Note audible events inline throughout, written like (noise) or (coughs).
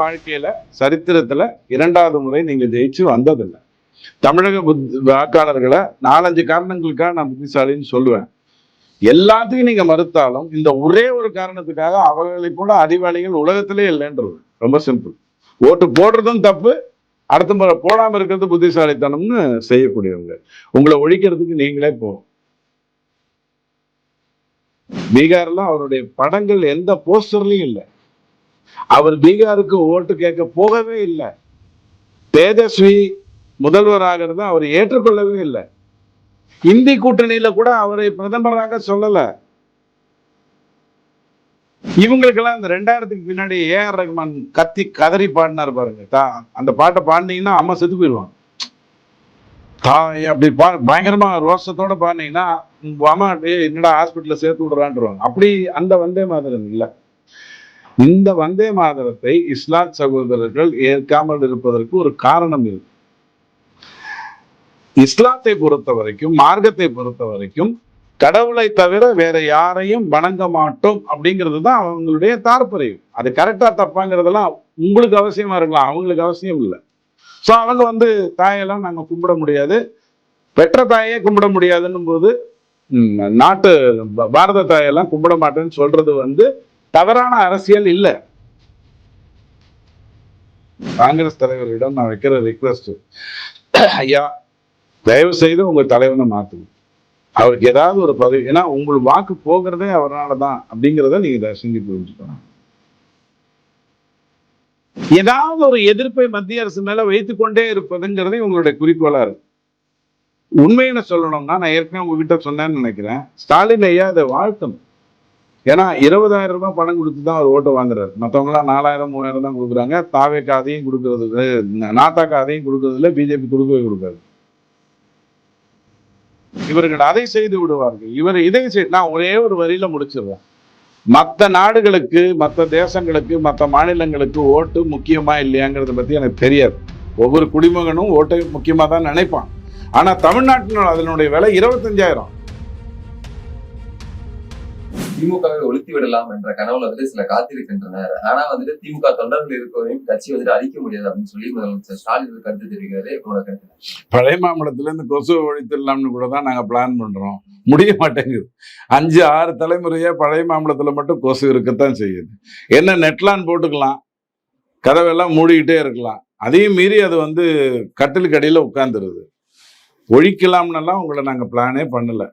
வாழ்க்கையில சரித்திரத்துல இரண்டாவது முறை நீங்க ஜெயிச்சு வந்ததில்லை. தமிழக புத் வாக்காளர்களை நாலஞ்சு காரணங்களுக்காக நான் புத்திசாலின்னு சொல்லுவேன். எல்லாத்தையும் நீங்க மறுத்தாலும் இந்த ஒரே ஒரு காரணத்துக்காக அவர்களை போல அறிவாளிகள் உலகத்திலே இல்லைன்றது. ரொம்ப சிம்பிள் ஓட்டு போடுறதும் தப்பு அடுத்த முறை போடாம இருக்கிறது புத்திசாலித்தனம்னு செய்யக்கூடியவங்க. உங்களை ஒழிக்கிறதுக்கு நீங்களே போகும் பீகார்ல அவருடைய படங்கள் எந்த போஸ்டர்லயும் இல்லை. அவர் பீகாருக்கு ஓட்டு கேட்க போகவே இல்லை. தேஜஸ்வி முதல்வராகிறத அவர் ஏற்றுக்கொள்ளவே இல்லை. இந்தி கூட்டணியில கூட அவரை பிரதமராக சொல்லல. இவங்களுக்கெல்லாம் இந்த ரெண்டாயிரத்துக்கு பின்னாடி ஏஆர் ரஹ்மான் கத்தி கதறி பாடினார் பாருங்க. தா- அந்த பாட்டை பாடினீங்கன்னா அம்மா செத்து போயிடுவாங்க. தாய் அப்படி பா பயங்கரமா ரோஷத்தோட பாடினீங்கன்னா அம்மா டேய், என்னடா ஹாஸ்பிட்டலில் சேர்த்து விடுறான்றாங்க அப்படி அந்த வந்தே மாதிரி இல்லை. இந்த வந்தே மாதரத்தை இஸ்லாம் சகோதரர்கள் ஏற்காமல் இருப்பதற்கு ஒரு காரணம் இருக்கு இஸ்லாத்தை பொறுத்த வரைக்கும் மார்க்கத்தை பொறுத்த வரைக்கும் கடவுளை தவிர வேற யாரையும் வணங்க மாட்டோம் அப்படிங்கிறது தான் அவங்களுடைய தாற்பயம். அது கரெக்டா தப்பாங்கிறதெல்லாம் உங்களுக்கு அவசியமா இருக்கலாம் அவங்களுக்கு அவசியம் இல்லை. ஸோ அவங்க வந்து தாயெல்லாம் நாங்க கும்பிட முடியாது. பெற்ற தாயே கும்பிட முடியாதுன்னும் போது நாட்டு பாரத தாயெல்லாம் கும்பிட மாட்டேன்னு சொல்றது வந்து தவறான அரசியல் இல்லை. காங்கிரஸ் தலைவரிடம் நான் வைக்கிற ரிக்வெஸ்ட் ஐயா தயவு செய்து உங்க தலைவனை மாத்துவோம் அவருக்கு ஏதாவது ஒரு பதவி ஏன்னா உங்களுக்கு வாக்கு போகிறதே அவரால் தான் அப்படிங்கிறத நீங்க இதை செஞ்சு புரிஞ்சுக்கணும் ஏதாவது ஒரு எதிர்ப்பை மத்திய அரசு மேல வைத்துக் கொண்டே இருப்பதுங்கிறதே உங்களுடைய குறிக்கோளா இருக்கு. உண்மையின சொல்லணும்னா நான் ஏற்கனவே உங்ககிட்ட சொன்னேன்னு நினைக்கிறேன். ஸ்டாலின் ஐயா அதை வாழ்த்தணும். ஏன்னா இருபதாயிரம் ரூபாய் பணம் கொடுத்து தான் அவர் ஓட்டு வாங்குறாரு. மற்றவங்களாம் நாலாயிரம் மூவாயிரம் தான் கொடுக்குறாங்க. தாவே காதையும் கொடுக்கறது நாத்தா காதையும் கொடுக்கறதுல பிஜேபி கொடுக்கவே கொடுக்காது. இவர்கள் அதை செய்து விடுவார்கள். இவர் இதை செய் நான் ஒரே ஒரு வரியில முடிச்சிடுறேன். மற்ற நாடுகளுக்கு மற்ற தேசங்களுக்கு மற்ற மாநிலங்களுக்கு ஓட்டு முக்கியமா இல்லையாங்கிறத பத்தி எனக்கு தெரியாது. ஒவ்வொரு குடிமகனும் ஓட்டை முக்கியமா தான் நினைப்பான். ஆனா தமிழ்நாட்டினால் அதனுடைய விலை இருபத்தஞ்சாயிரம். திமுகவை ஒழித்து விடலாம் என்ற கனவுல வந்துட்டு சில காத்திருக்கின்றனர். ஆனா வந்துட்டு திமுக தொண்டர்கள் இருக்கவரையும் கட்சி வந்துட்டு அழிக்க முடியாது அப்படின்னு சொல்லி முதலமைச்சர் ஸ்டாலின் கருத்து தெரிவிக்கிறாரு. உங்களோட கருத்து? பழைய மாம்பழத்துல இருந்து கொசுவை ஒழித்திடலாம்னு கூட தான் நாங்க பிளான் பண்றோம். முடிய மாட்டேங்குது. அஞ்சு ஆறு தலைமுறையா பழைய மாம்பழத்துல மட்டும் கொசு இருக்கத்தான் செய்யுது. என்ன நெட்லான் போட்டுக்கலாம். கதவெல்லாம் மூடிக்கிட்டே இருக்கலாம். அதையும் மீறி அது வந்து கட்டிலுக்கு அடியில் உட்காந்துருது ஒழிக்கலாம்னெல்லாம் உங்களை நாங்கள் பிளானே பண்ணலை.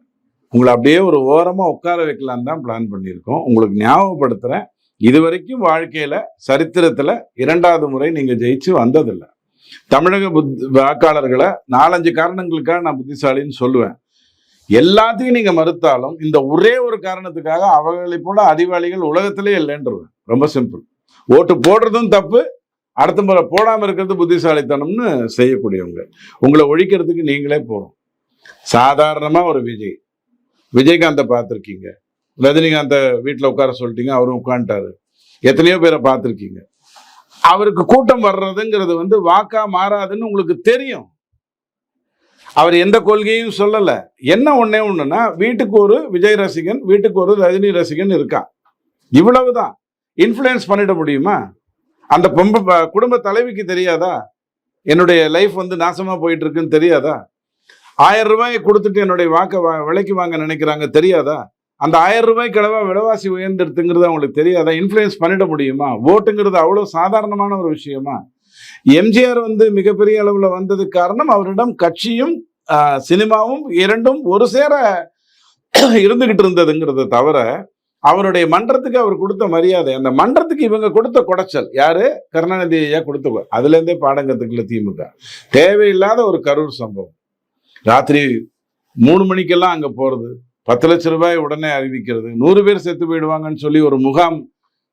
உங்களை அப்படியே ஒரு ஓரமாக உட்கார வைக்கலான்னு தான் பிளான் பண்ணியிருக்கோம். உங்களுக்கு ஞாபகப்படுத்துகிறேன் இது வரைக்கும் வாழ்க்கையில் சரித்திரத்தில் இரண்டாவது முறை நீங்கள் ஜெயிச்சு வந்ததில்லை. தமிழக புத் வாக்காளர்களை நாலஞ்சு காரணங்களுக்காக நான் புத்திசாலின்னு சொல்லுவேன். எல்லாத்தையும் நீங்கள் மறுத்தாலும் இந்த ஒரே ஒரு காரணத்துக்காக அவர்களை போல அறிவாளிகள் உலகத்திலே இல்லைன்றவன். ரொம்ப சிம்பிள் ஓட்டு போடுறதும் தப்பு அடுத்த முறை போடாமல் இருக்கிறது புத்திசாலித்தனம்னு செய்யக்கூடியவங்க. உங்களை ஒழிக்கிறதுக்கு நீங்களே போகணும். சாதாரணமாக ஒரு விஜய். விஜயகாந்தை பார்த்துருக்கீங்க. ரஜினிகாந்தை வீட்டில் உட்கார சொல்லிட்டீங்க அவரும் உட்காந்துட்டாரு எத்தனையோ பேரை பார்த்துருக்கீங்க. அவருக்கு கூட்டம் வர்றதுங்கிறது வந்து வாக்கா மாறாதுன்னு உங்களுக்கு தெரியும். அவர் எந்த கொள்கையும் சொல்லலை. என்ன ஒன்றே ஒன்றுன்னா வீட்டுக்கு ஒரு விஜய் ரசிகன் வீட்டுக்கு ஒரு ரஜினி ரசிகன் இருக்கான் இவ்வளவுதான். இன்ஃப்ளூயன்ஸ் பண்ணிட முடியுமா? அந்த பொம்ப குடும்ப தலைவிக்கு தெரியாதா? என்னுடைய லைஃப் வந்து நாசமாக போயிட்டு இருக்குன்னு தெரியாதா? ஆயிரம் ரூபாயை கொடுத்துட்டு என்னுடைய வாக்க வா- விலைக்கு வாங்க நினைக்கிறாங்க தெரியாதா? அந்த ஆயிரம் ரூபாய்க்கு கிழவா விலைவாசி உயர்ந்துடுதுங்கிறது அவங்களுக்கு தெரியாதா? இன்ஃப்ளூயன்ஸ் பண்ணிட முடியுமா? ஓட்டுங்கிறது அவ்வளோ சாதாரணமான ஒரு விஷயமா? எம்ஜிஆர் வந்து மிகப்பெரிய அளவில் வந்ததுக்கு காரணம் அவரிடம் கட்சியும் சினிமாவும் இரண்டும் ஒரு சேர (coughs) இருந்துகிட்டு இருந்ததுங்கிறத தவிர அவருடைய மன்றத்துக்கு அவர் கொடுத்த மரியாதை அந்த மன்றத்துக்கு இவங்க கொடுத்த குடைச்சல் யாரு? கருணாநிதி ஐயா கொடுத்த அதுலேருந்தே பாடம் திமுக. தேவையில்லாத ஒரு கரூர் சம்பவம். ராத்திரி மூணு மணிக்கெல்லாம் அங்கே போகிறது பத்து லட்ச ரூபாய் உடனே அறிவிக்கிறது. நூறு பேர் செத்து போயிடுவாங்கன்னு சொல்லி ஒரு முகாம்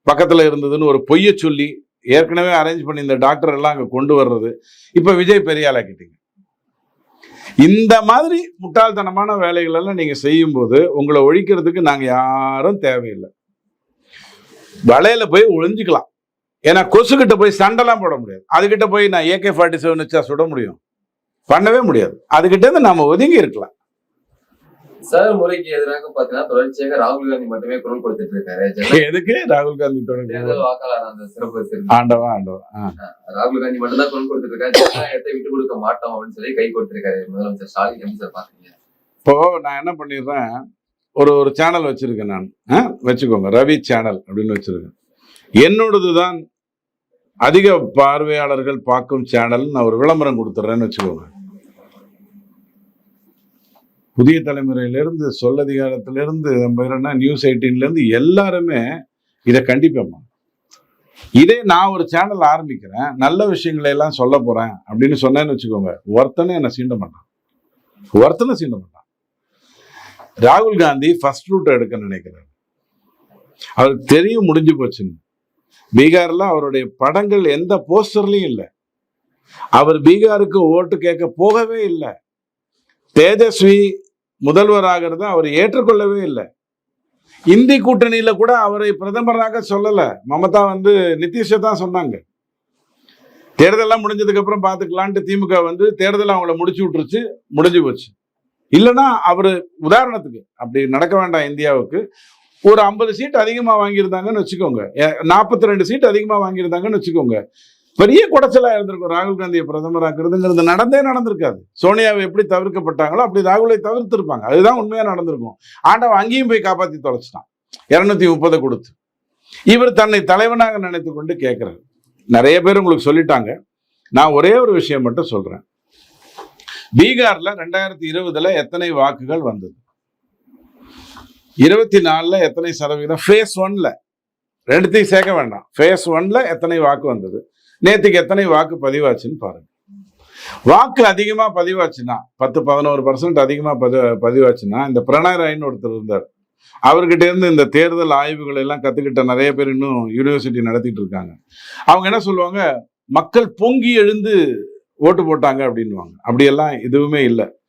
பக்கத்தில் இருந்ததுன்னு ஒரு பொய்யை சொல்லி ஏற்கனவே அரேஞ்ச் பண்ணி இந்த டாக்டர் எல்லாம் அங்கே கொண்டு வர்றது. இப்போ விஜய் பெரியாளாக்கிட்டீங்க இந்த மாதிரி முட்டாள்தனமான வேலைகளெல்லாம் நீங்கள் செய்யும்போது உங்களை ஒழிக்கிறதுக்கு நாங்கள் யாரும் தேவையில்லை. வலையில் போய் ஒழிஞ்சிக்கலாம் ஏன்னா கொசுக்கிட்ட போய் சண்டைலாம் போட முடியாது. அதுக்கிட்ட போய் நான் ஏகே ஃபார்ட்டி செவன் வச்சா சுட முடியும். பண்ணவே முடியாது. அதுகிட்ட இருந்து நாம ஒதுங்கி இருக்கலாம். சார் முறைக்கு எதிராக பாத்தீங்கன்னா தொடர்ச்சியாக ராகுல் காந்தி மட்டுமே குரல் கொடுத்துட்டு இருக்காரு. எதுக்கு? ராகுல் காந்தி தேர்தல் வாக்காளர் அந்த சிறப்பு ஆண்டவா ஆண்டவா. ராகுல் காந்தி மட்டும் தான் குரல் கொடுத்துட்டு இருக்காரு. ஜனநாயகத்தை விட்டு கொடுக்க மாட்டோம் அப்படின்னு சொல்லி கை கொடுத்திருக்காரு முதலமைச்சர் ஸ்டாலின். எப்படி சார் பாக்குறீங்க? இப்போ நான் என்ன பண்ணிடுறேன்? ஒரு ஒரு சேனல் வச்சிருக்கேன் நான்? வச்சுக்கோங்க. ரவி சேனல் அப்படின்னு வச்சிருக்கேன். என்னோடது தான் அதிக பார்வையாளர்கள் பார்க்கும் சேனல் நான் ஒரு விளம்பரம் கொடுத்துட்றேன்னு வச்சுக்கோங்க. புதிய தலைமுறையிலேருந்து சொல்லதிகாரத்திலேருந்து நம்ம என்ன நியூஸ் எயிட்டீன்லேருந்து எல்லாருமே இதை கண்டிப்பாம்மா. இதே நான் ஒரு சேனல் ஆரம்பிக்கிறேன் நல்ல விஷயங்களை எல்லாம் சொல்ல போகிறேன் அப்படின்னு சொன்னேன்னு வச்சுக்கோங்க. ஒருத்தனே என்னை சீண்ட மாட்டான். ஒருத்தனை சீண்ட மாட்டான். ராகுல் காந்தி ஃபர்ஸ்ட் ரூட் எடுக்க நினைக்கிறார். அவருக்கு தெரியும் முடிஞ்சு போச்சுன்னு. பீகார்ல அவருடைய படங்கள் எந்த போஸ்டர்லயும் இல்லை. அவர் பீகாருக்கு ஓட்டு கேட்க போகவே இல்லை. தேஜஸ்வி முதல்வராகிறத அவர் ஏற்றுக்கொள்ளவே இல்லை. இந்தி கூட்டணியில கூட அவரை பிரதமராக சொல்லல. மமதா வந்து நிதிஷை தான் சொன்னாங்க. தேர்தலாம் முடிஞ்சதுக்கு அப்புறம் பார்த்துக்கலான்ட்டு திமுக வந்து தேர்தல் அவங்கள முடிச்சு விட்டுருச்சு முடிஞ்சு போச்சு. இல்லைன்னா அவர் உதாரணத்துக்கு அப்படி நடக்க வேண்டாம் இந்தியாவுக்கு. ஒரு ஐம்பது சீட் அதிகமாக வாங்கியிருந்தாங்கன்னு வச்சுக்கோங்க. நாற்பத்தி ரெண்டு சீட் அதிகமாக வாங்கியிருந்தாங்கன்னு வச்சுக்கோங்க. பெரிய குடைச்சலா இருந்திருக்கும். ராகுல் காந்தியை பிரதமராக்குறதுங்கிறது நடந்தே நடந்திருக்காது. சோனியாவை எப்படி தவிர்க்கப்பட்டாங்களோ அப்படி ராகுலை தவிர்த்திருப்பாங்க. அதுதான் உண்மையாக நடந்திருக்கும். ஆண்டவன் அங்கேயும் போய் காப்பாற்றி தொலைச்சிட்டான். இரநூத்தி முப்பதை கொடுத்து. இவர் தன்னை தலைவனாக நினைத்து கொண்டு கேட்குறாரு. நிறைய பேர் உங்களுக்கு சொல்லிட்டாங்க. நான் ஒரே ஒரு விஷயம் மட்டும் சொல்கிறேன் பீகார்ல ரெண்டாயிரத்தி இருபதுல எத்தனை வாக்குகள் வந்தது? இருபத்தி நாலில் எத்தனை சதவீதம்? ஃபேஸ் ஒன்ல ரெண்டுத்தையும் சேர்க்க வேண்டாம். ஃபேஸ் ஒன்ல எத்தனை வாக்கு வந்தது? நேற்றுக்கு எத்தனை வாக்கு பதிவாச்சுன்னு பாருங்க. வாக்கு அதிகமாக பதிவாச்சுன்னா பத்து பதினோரு பர்சன்ட் அதிகமாக பதி பதிவாச்சுன்னா இந்த பிரணாய் ராய்னு ஒருத்தர் இருந்தார். அவர்கிட்ட இருந்து இந்த தேர்தல் ஆய்வுகள் எல்லாம் கற்றுக்கிட்ட நிறைய பேர் இன்னும் யூனிவர்சிட்டி நடத்திட்டு இருக்காங்க. அவங்க என்ன சொல்லுவாங்க? மக்கள் பொங்கி எழுந்து ஓட்டு போட்டாங்க அப்படின்னுவாங்க. அப்படியெல்லாம் எதுவுமே இல்லை.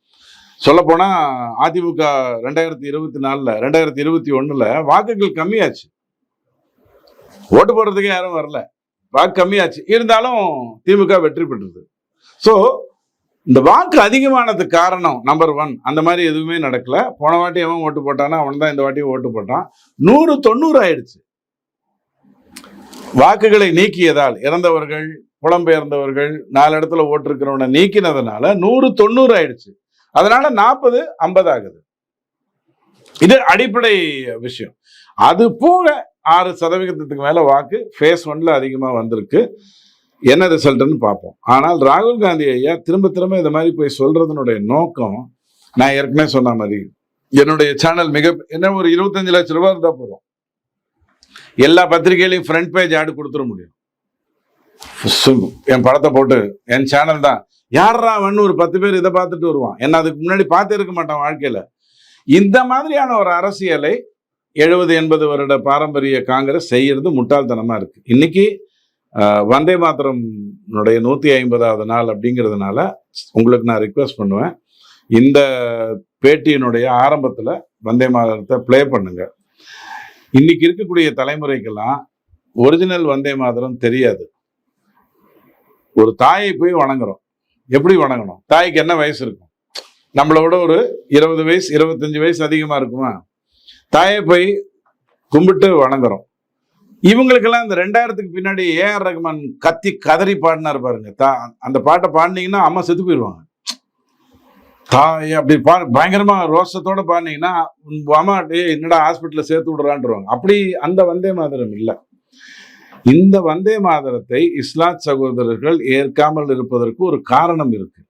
சொல்லப்போனால் அதிமுக ரெண்டாயிரத்தி இருபத்தி நாலில் ரெண்டாயிரத்தி இருபத்தி ஒன்றில் வாக்குகள் கம்மியாச்சு. ஓட்டு போடுறதுக்கு யாரும் வரல. வாக்கு கம்மியாச்சு. இருந்தாலும் திமுக வெற்றி பெற்றது. ஸோ இந்த வாக்கு அதிகமானதுக்கு காரணம் நம்பர் ஒன் அந்த மாதிரி எதுவுமே நடக்கல. போன வாட்டி எவன் ஓட்டு போட்டானா அவன் தான் இந்த வாட்டியும் ஓட்டு போட்டான். நூறு தொண்ணூறு ஆயிடுச்சு. வாக்குகளை நீக்கியதால் இறந்தவர்கள் புலம்பெயர்ந்தவர்கள் நாலு இடத்துல ஓட்டிருக்கிறவனை நீக்கினதுனால நூறு தொண்ணூறு ஆயிடுச்சு. அதனால நாற்பது ஐம்பது ஆகுது. இது அடிப்படை விஷயம். அது போக ஆறு சதவிகிதத்துக்கு மேல வாக்கு ஃபேஸ் ஒன்ல அதிகமா வந்திருக்கு. என்ன ரிசல்ட்னு பார்ப்போம். ஆனால் ராகுல் காந்தி ஐயா திரும்ப திரும்ப இந்த மாதிரி போய் சொல்றதுனுடைய நோக்கம் நான் ஏற்கனவே சொன்ன மாதிரி என்னுடைய சேனல் மிக என்ன ஒரு இருபத்தஞ்சு லட்சம் ரூபாய் இருந்தால் போதும். எல்லா பத்திரிகையிலையும் ஃப்ரண்ட் பேஜ் ஆடு கொடுத்துட முடியும். சு- என் படத்தை போட்டு என் சேனல் தான். யாரா அவன் ஒரு பத்து பேர் இதை பார்த்துட்டு வருவான். என்ன அதுக்கு முன்னாடி பார்த்து இருக்க மாட்டான் வாழ்க்கையில். இந்த மாதிரியான ஒரு அரசியலை எழுபது எண்பது வருட பாரம்பரிய காங்கிரஸ் செய்யறது முட்டாள்தனமாக இருக்குது இன்னைக்கு வந்தே மாதரம்னுடைய நூற்றி ஐம்பதாவது நாள் அப்படிங்கிறதுனால உங்களுக்கு நான் ரிக்வெஸ்ட் பண்ணுவேன். இந்த பேட்டியினுடைய ஆரம்பத்தில் வந்தே மாதரத்தை ப்ளே பண்ணுங்க. இன்னைக்கு இருக்கக்கூடிய தலைமுறைக்கெல்லாம் ஒரிஜினல் வந்தே மாதரம் தெரியாது. ஒரு தாயை போய் வணங்குறோம். எப்படி வணங்கணும்? தாய்க்கு என்ன வயசு இருக்கும்? நம்மளோட விட ஒரு இருபது வயசு இருபத்தஞ்சு வயசு அதிகமா இருக்குமா? தாயை போய் கும்பிட்டு வணங்குறோம். இவங்களுக்கெல்லாம் இந்த ரெண்டாயிரத்துக்கு பின்னாடி ஏஆர் ரகுமான் கத்தி கதறி பாடினார் பாருங்க. தா அந்த பாட்டை பாடினீங்கன்னா அம்மா செத்து போயிடுவாங்க. தாய் அப்படி பா பயங்கரமா ரோஷத்தோட பாடினீங்கன்னா உன் அம்மா டேய் என்னடா ஹாஸ்பிட்டலில் சேர்த்து விடுறான்றாங்க அப்படி அந்த வந்தே மாதிரம் இல்லை. இந்த வந்தே மாதரத்தை இஸ்லாத் சகோதரர்கள் ஏற்காமல் இருப்பதற்கு ஒரு காரணம் இருக்கு.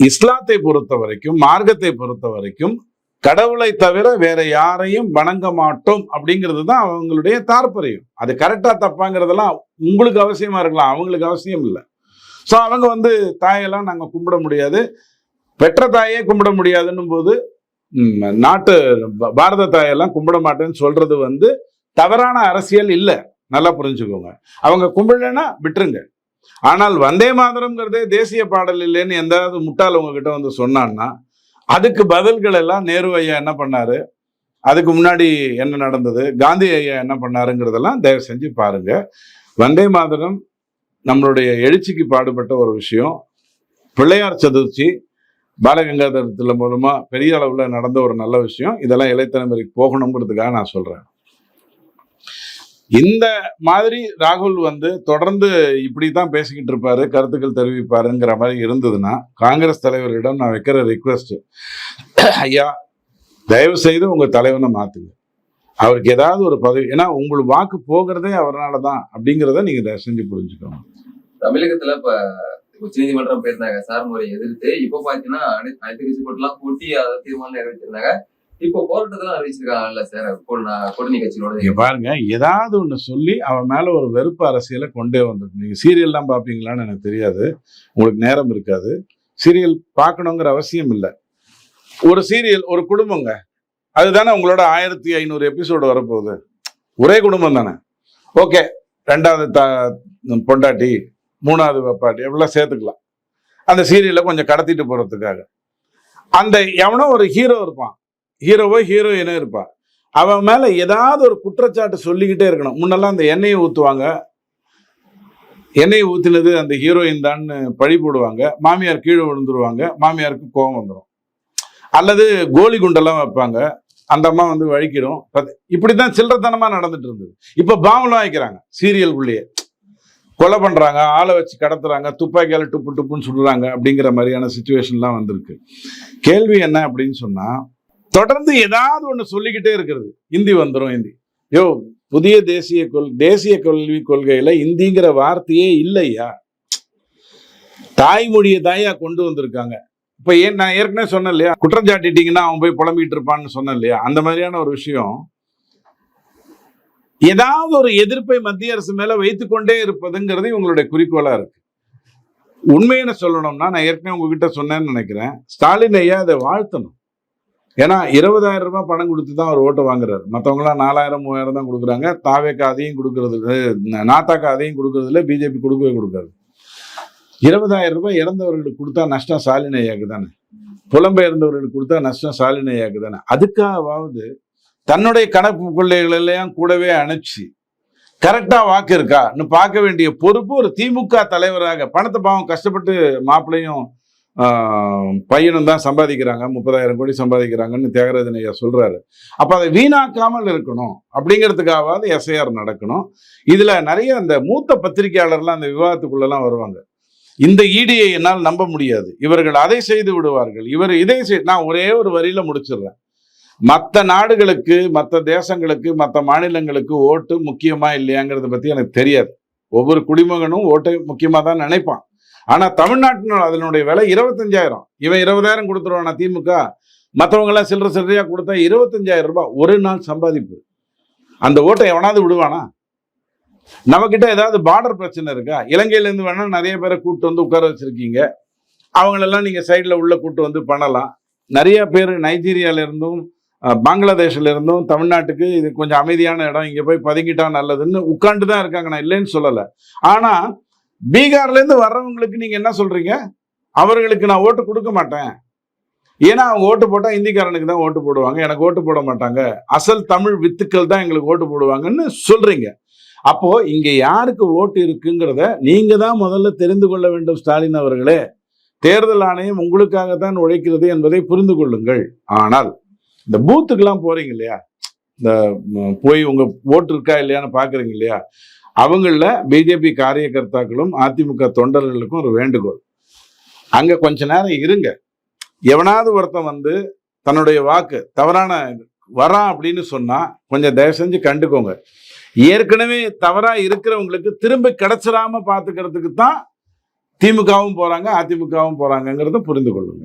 இஸ்லாத்தை பொறுத்த வரைக்கும் மார்க்கத்தை பொறுத்த வரைக்கும் கடவுளை தவிர வேற யாரையும் வணங்க மாட்டோம் அப்படிங்கிறது தான் அவங்களுடைய தாற்பயம். அது கரெக்டா தப்பாங்கிறதெல்லாம் உங்களுக்கு அவசியமா இருக்கலாம் அவங்களுக்கு அவசியம் இல்லை. ஸோ அவங்க வந்து தாயெல்லாம் நாங்க கும்பிட முடியாது. பெற்ற தாயே கும்பிட முடியாதுன்னும் போது நாட்டு பாரத தாயெல்லாம் கும்பிட மாட்டேன்னு சொல்றது வந்து தவறான அரசியல் இல்லை. நல்லா புரிஞ்சுக்கோங்க. அவங்க கும்பிடலன்னா விட்டுருங்க. ஆனால் வந்தே மாதரம்ங்கிறதே தேசிய பாடல் இல்லைன்னு எந்தாவது முட்டாள் உங்ககிட்ட வந்து சொன்னான்னா அதுக்கு பதில்கள் எல்லாம் நேரு ஐயா என்ன பண்ணாரு? அதுக்கு முன்னாடி என்ன நடந்தது? காந்தி ஐயா என்ன பண்ணாருங்கிறதெல்லாம் தயவு செஞ்சு பாருங்க. வந்தே மாதரம் நம்மளுடைய எழுச்சிக்கு பாடுபட்ட ஒரு விஷயம். பிள்ளையார் சதுர்த்தி பாலகங்காதரத்தில் மூலமாக பெரிய அளவில் நடந்த ஒரு நல்ல விஷயம். இதெல்லாம் இளைத்தலைமுறைக்கு போகணுங்கிறதுக்காக நான் சொல்கிறேன் இந்த மாதிரி ராகுல் வந்து தொடர்ந்து இப்படி தான் பேசிக்கிட்டு இருப்பாரு கருத்துக்கள் தெரிவிப்பாருங்கிற மாதிரி இருந்ததுன்னா காங்கிரஸ் தலைவரிடம் நான் வைக்கிற ரிக்வெஸ்ட் ஐயா தயவு செய்து உங்க தலைவனை மாத்துங்க. அவருக்கு ஏதாவது ஒரு பதவி ஏன்னா உங்களுக்கு வாக்கு போகிறதே அவரால் தான் அப்படிங்கிறத நீங்க தயவு செஞ்சு புரிஞ்சுக்கணும் தமிழகத்துல இப்ப உச்சநீதிமன்றம் போயிருந்தாங்க சார் முறை எதிர்த்து. இப்ப பாத்தீங்கன்னா அனைத்து அனைத்து கட்சி போட்டுலாம் கூட்டி அதை தீர்மானம் நிறைவேற்றிருந்தாங்க. இப்போ போராட்டத்தெல்லாம் அறிவிச்சிருக்காங்கல்ல சார்? கூட்டணி கட்சியோட நீங்க பாருங்க ஏதாவது ஒண்ணு சொல்லி அவன் மேல ஒரு வெறுப்பு அரசியலை கொண்டே வந்துருக்கு. நீங்க சீரியல்லாம் பார்ப்பீங்களான்னு எனக்கு தெரியாது. உங்களுக்கு நேரம் இருக்காது. சீரியல் பார்க்கணுங்கிற அவசியம் இல்லை. ஒரு சீரியல் ஒரு குடும்பங்க. அதுதானே உங்களோட ஆயிரத்தி ஐநூறு எபிசோடு வரப்போகுது. ஒரே குடும்பம் தானே. ஓகே ரெண்டாவது த பொண்டாட்டி மூணாவது வெப்பாட்டி எவ்வளோ சேர்த்துக்கலாம். அந்த சீரியலை கொஞ்சம் கடத்திட்டு போகிறதுக்காக அந்த எவனோ ஒரு ஹீரோ இருப்பான். ஹீரோவோ ஹீரோயினோ இருப்பா. அவன் மேல ஏதாவது ஒரு குற்றச்சாட்டு சொல்லிக்கிட்டே இருக்கணும். முன்னெல்லாம் அந்த எண்ணெயை ஊற்றுவாங்க எண்ணெயை ஊற்றினது அந்த ஹீரோயின் தான் பழி போடுவாங்க. மாமியார் கீழே விழுந்துருவாங்க. மாமியாருக்கு கோபம் வந்துடும் அல்லது கோலி குண்டெல்லாம் வைப்பாங்க. அந்த அம்மா வந்து வழிக்கிடும். இப்படி தான் சில்லறத்தனமாக நடந்துட்டு இருந்தது. இப்போ பாம்பெலாம் வைக்கிறாங்க சீரியலுக்குள்ளேயே கொலை பண்ணுறாங்க ஆளை வச்சு கடத்துறாங்க. துப்பாக்கியால் டுப்பு டுப்புன்னு சுடுறாங்க அப்படிங்கிற மாதிரியான சுச்சுவேஷன்லாம் வந்திருக்கு. கேள்வி என்ன அப்படின்னு சொன்னால் தொடர்ந்து ஏதாவது ஒண்ணு சொல்லிக்கிட்டே இருக்கிறது. இந்தி வந்துரும் இந்தி. யோ புதிய தேசிய கொள் தேசிய கல்வி கொள்கையில் இந்திங்கிற வார்த்தையே இல்லையா? தாய்மொழியை தாயா கொண்டு வந்திருக்காங்க. இப்ப ஏன் நான் ஏற்கனவே சொன்னேன் இல்லையா? குற்றம் சாட்டிட்டீங்கன்னா அவன் போய் புலம்பிட்டு இருப்பான்னு சொன்னேன் இல்லையா? அந்த மாதிரியான ஒரு விஷயம். ஏதாவது ஒரு எதிர்ப்பை மத்திய அரசு மேல வைத்துக்கொண்டே இருப்பதுங்கிறது இவங்களுடைய குறிக்கோளா இருக்கு. உண்மையின சொல்லணும்னா நான் ஏற்கனவே உங்ககிட்ட சொன்னேன்னு நினைக்கிறேன். ஸ்டாலின் ஐயா அதை வாழ்த்தணும். ஏன்னா இருபதாயிரம் ரூபாய் பணம் கொடுத்து தான் அவர் ஓட்டை வாங்குறாரு. மற்றவங்களாம் நாலாயிரம் மூவாயிரம் தான் கொடுக்குறாங்க. தாவேக்கா அதையும் கொடுக்கறது நாத்தாக்கா அதையும் கொடுக்கறதுல பிஜேபி கொடுக்கவே கொடுக்காது. இருபதாயிரம் ரூபாய் இறந்தவர்களுக்கு கொடுத்தா நஷ்டம் சாலினையாக்கு ஐயாக்கு தானே? புலம்பெயர்ந்தவர்களுக்கு கொடுத்தா நஷ்டம் சாலினையாக்கு ஐயாக்கு தானே? அதுக்காகவாவது தன்னுடைய கணக்கு கொள்ளைகள் எல்லாம் கூடவே அணைச்சு கரெக்டா வாக்கு இருக்கா? இன்னும் பார்க்க வேண்டிய பொறுப்பு ஒரு திமுக தலைவராக பணத்தை பாவம் கஷ்டப்பட்டு மாப்பிள்ளையும் பையனும் தான் சம்பாதிக்கிறாங்க முப்பதாயிரம் கோடி சம்பாதிக்கிறாங்கன்னு தியாகராஜன் ஐயா சொல்கிறாரு அப்போ அதை வீணாக்காமல் இருக்கணும் அப்படிங்கிறதுக்காகவாது எஸ்ஐஆர் நடக்கணும். இதில் நிறைய அந்த மூத்த பத்திரிகையாளர்லாம் அந்த விவாதத்துக்குள்ளெல்லாம் வருவாங்க. இந்த ஈடியை என்னால் நம்ப முடியாது. இவர்கள் அதை செய்து விடுவார்கள். இவர் இதை செய் நான் ஒரே ஒரு வரியில முடிச்சிடுறேன். மற்ற நாடுகளுக்கு மற்ற தேசங்களுக்கு மற்ற மாநிலங்களுக்கு ஓட்டு முக்கியமாக இல்லையாங்கிறத பற்றி எனக்கு தெரியாது. ஒவ்வொரு குடிமகனும் ஓட்டை முக்கியமாக தான் நினைப்பான். ஆனால் தமிழ்நாட்டினோட அதனுடைய விலை இருபத்தஞ்சாயிரம். இவன் இருபதாயிரம் கொடுத்துருவானா திமுக? மற்றவங்க சில்லற சில்லறையாக கொடுத்தா இருபத்தஞ்சாயிரம் ரூபாய் ஒரு நாள் சம்பாதிப்பு. அந்த ஓட்டை எவனாவது விடுவானா? நம்மக்கிட்ட ஏதாவது பார்டர் பிரச்சனை இருக்கா? இலங்கையிலேருந்து வேணால் நிறைய பேரை கூப்பிட்டு வந்து உட்கார வச்சுருக்கீங்க. அவங்களெல்லாம் நீங்கள் சைடில் உள்ள கூப்பிட்டு வந்து பண்ணலாம். நிறைய பேர் நைஜீரியால இருந்தும் தமிழ்நாட்டுக்கு இது கொஞ்சம் அமைதியான இடம். இங்கே போய் பதுங்கிட்டா நல்லதுன்னு உட்காந்துட்டு தான் இருக்காங்க. நான் இல்லைன்னு சொல்லலை. ஆனால் பீகார்லேருந்து வர்றவங்களுக்கு நீங்கள் என்ன சொல்கிறீங்க அவர்களுக்கு நான் ஓட்டு கொடுக்க மாட்டேன். ஏன்னா அவங்க ஓட்டு போட்டால் இந்திக்காரனுக்கு தான் ஓட்டு போடுவாங்க. எனக்கு ஓட்டு போட மாட்டாங்க. அசல் தமிழ் வித்துக்கள் தான் எங்களுக்கு ஓட்டு போடுவாங்கன்னு சொல்கிறீங்க அப்போது இங்கே யாருக்கு ஓட்டு இருக்குங்கிறத நீங்கள் தான் முதல்ல தெரிந்து கொள்ள வேண்டும் ஸ்டாலின் அவர்களே. தேர்தல் ஆணையம் உங்களுக்காக தான் உழைக்கிறது என்பதை புரிந்து கொள்ளுங்கள். ஆனால் இந்த பூத்துக்கெல்லாம் போகிறீங்க இல்லையா? இந்த போய் உங்கள் ஓட்டு இருக்கா இல்லையான்னு பார்க்குறீங்க இல்லையா? அவங்கள பிஜேபி காரியகர்த்தாக்களும் அதிமுக தொண்டர்களுக்கும் ஒரு வேண்டுகோள். அங்கே கொஞ்ச நேரம் இருங்க. எவனாவது ஒருத்தன் வந்து தன்னுடைய வாக்கு தவறான வரான் அப்படின்னு சொன்னால் கொஞ்சம் தயவு செஞ்சு கண்டுக்கோங்க. ஏற்கனவே தவறாக இருக்கிறவங்களுக்கு திரும்ப கிடைச்சிடாம பார்த்துக்கிறதுக்கு தான் திமுகவும் போகிறாங்க அதிமுகவும் போகிறாங்கங்கிறத புரிந்து கொள்ளுங்க.